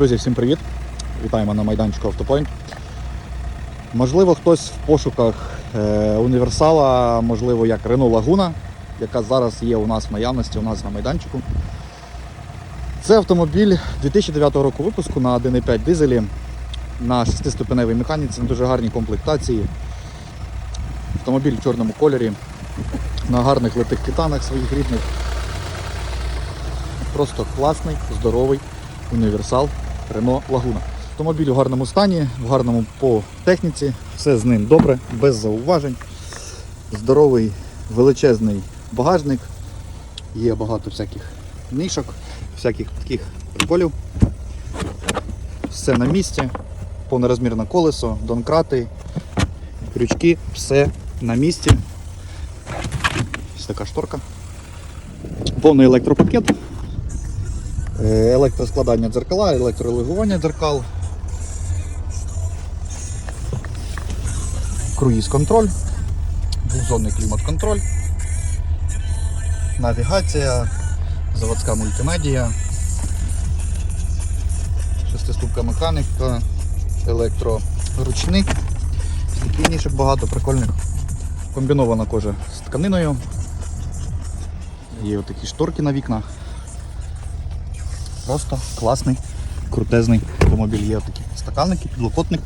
Друзі, всім привіт! Вітаємо на майданчику Автопойнт. Можливо, хтось в пошуках е, універсала, можливо, як Renault Laguna, яка зараз є у нас в наявності, у нас на майданчику. Це автомобіль 2009 року випуску на 1,5 дизелі на 6-ступеневій механіці, на дуже гарній комплектації. Автомобіль в чорному кольорі, на гарних литих титанах своїх рідних. Просто класний, здоровий універсал Renault Laguna. Автомобіль у гарному стані, в гарному по техніці, все з ним добре, без зауважень. Здоровий, величезний багажник. Є багато всяких нишок, всяких таких приколів. Все на місці, повнорозмірне колесо, донкрати, крючки, все на місці. Ось така шторка. Повний електропакет. Е, електроскладання дзеркала, електролегування дзеркал, круїз-контроль, двохзонний клімат-контроль, навігація, заводська мультимедія, шестиступка механіка, електроручник, ступінішок багато прикольних. Комбінована кожа з тканиною. Є отакі шторки на вікнах. Просто класний, крутезний автомобіль. Є такі стаканники, підлокотник.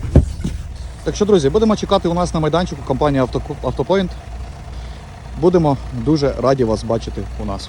Так що, друзі, будемо чекати у нас на майданчику компанії Авто- Автопоінт. Будемо дуже раді вас бачити у нас.